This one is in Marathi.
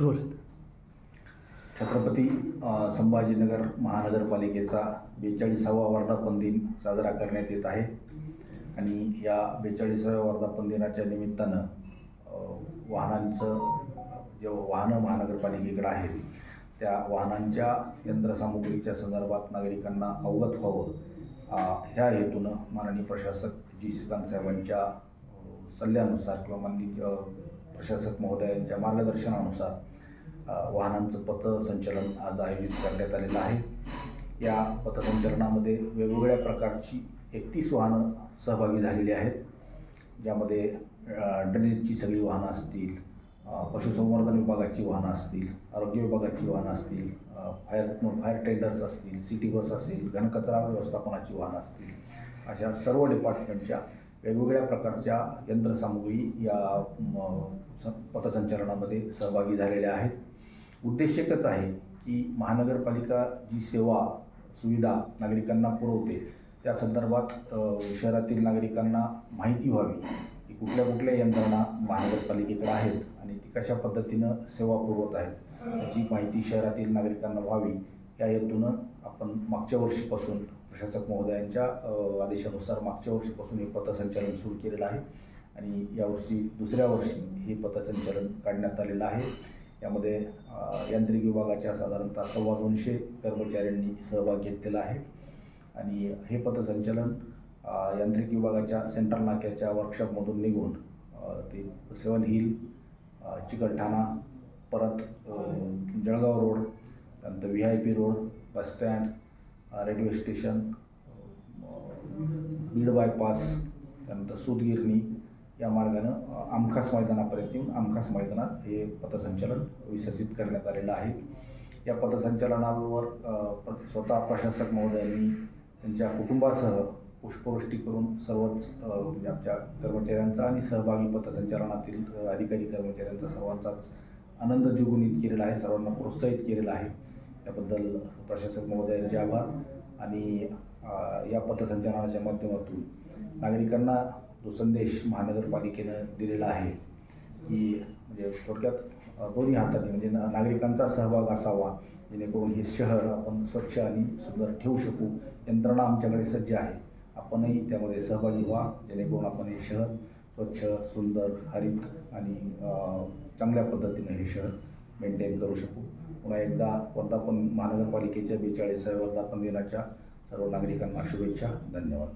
रोल. छत्रपती संभाजीनगर महानगरपालिकेचा बेचाळीसावा वर्धापन दिन साजरा करण्यात येत आहे. आणि या बेचाळीसाव्या वर्धापन दिनाच्या निमित्तानं वाहनांचं जे वाहनं महानगरपालिकेकडे आहेत त्या वाहनांच्या यंत्रसामुग्रीच्या संदर्भात नागरिकांना अवगत व्हावं. ह्या हेतूनं माननीय प्रशासक जी. श्रीकांत साहेबांच्या सल्ल्यानुसार किंवा माननीय प्रशासक महोदयांच्या मार्गदर्शनानुसार वाहनांचं पथसंचलन आज आयोजित करण्यात आलेलं आहे. या पथसंचलनामध्ये वेगवेगळ्या प्रकारची एकतीस वाहनं सहभागी झालेली आहेत. ज्यामध्ये ड्रेनेजची सगळी वाहनं असतील पशुसंवर्धन विभागाची वाहनं असतील आरोग्य विभागाची वाहनं असतील फायर फायर टेंडर्स असतील सिटी बस असेल घनकचरा व्यवस्थापनाची वाहनं असतील अशा सर्व डिपार्टमेंटच्या वेगवेगळ्या प्रकारच्या यंत्रसामुग्री या म, स पथसंचलनामध्ये सहभागी झालेल्या आहेत. उद्देश एकच आहे की महानगरपालिका जी सेवा सुविधा नागरिकांना पुरवते त्या संदर्भात शहरातील नागरिकांना माहिती व्हावी की कुठल्या कुठल्या यंत्रणा महानगरपालिकेकडे आहेत आणि ती कशा पद्धतीनं सेवा पुरवत आहेत. याची माहिती शहरातील नागरिकांना व्हावी. या हेतूनं आपण मागच्या वर्षीपासून प्रशासक महोदयांच्या आदेशानुसार मागच्या वर्षीपासून हे पथसंचलन सुरू केलेलं आहे. आणि यावर्षी दुसऱ्या वर्षी हे पथसंचलन काढण्यात आलेलं आहे. यामध्ये यांत्रिक विभागाच्या साधारणतः सव्वा दोनशे कर्मचाऱ्यांनी सहभाग घेतलेला आहे. आणि हे पथसंचलन यांत्रिक विभागाच्या सेंट्रल नाक्याच्या वर्कशॉपमधून निघून ते सेवन हिल चिकलठाणा परत जळगाव रोड त्यानंतर V I P road bus stand railway station Beed bypass त्यानंतर सूतगिरणी या मार्गानं आमखास मैदानापर्यंत येऊन आमखास मैदानात हे पथसंचलन विसर्जित करण्यात आलेलं आहे. या पथसंचलनावर प्र- स्वतः प्रशासक महोदयांनी त्यांच्या कुटुंबासह पुष्पवृष्टी करून सर्वच आमच्या कर्मचाऱ्यांचा आणि सहभागी पथसंचलनातील अधिकारी कर्मचाऱ्यांचा सर्वांचाच आनंद द्विगुणित केलेला आहे सर्वांना प्रोत्साहित केलेला आहे. याबद्दल प्रशासक महोदयांचे आभार आणि या पथसंचलनाच्या माध्यमातून नागरिकांना जो संदेश महानगरपालिकेनं दिलेला आहे की म्हणजे थोडक्यात दोन्ही हाताने म्हणजे ना नागरिकांचा सहभाग असावा जेणेकरून हे शहर आपण स्वच्छ आणि सुंदर ठेवू शकू यंत्रणा आमच्याकडे सज्ज आहे. आपणही त्यामध्ये सहभागी व्हा जेणेकरून आपण हे शहर स्वच्छ सुंदर हरित आणि चांगल्या पद्धतीनं हे शहर मेंटेन करू शकू. पुन्हा एकदा वर्धापन महानगरपालिकेच्या बेचाळीसाव्या वर्धापन दिनाच्या सर्व नागरिकांना शुभेच्छा. धन्यवाद.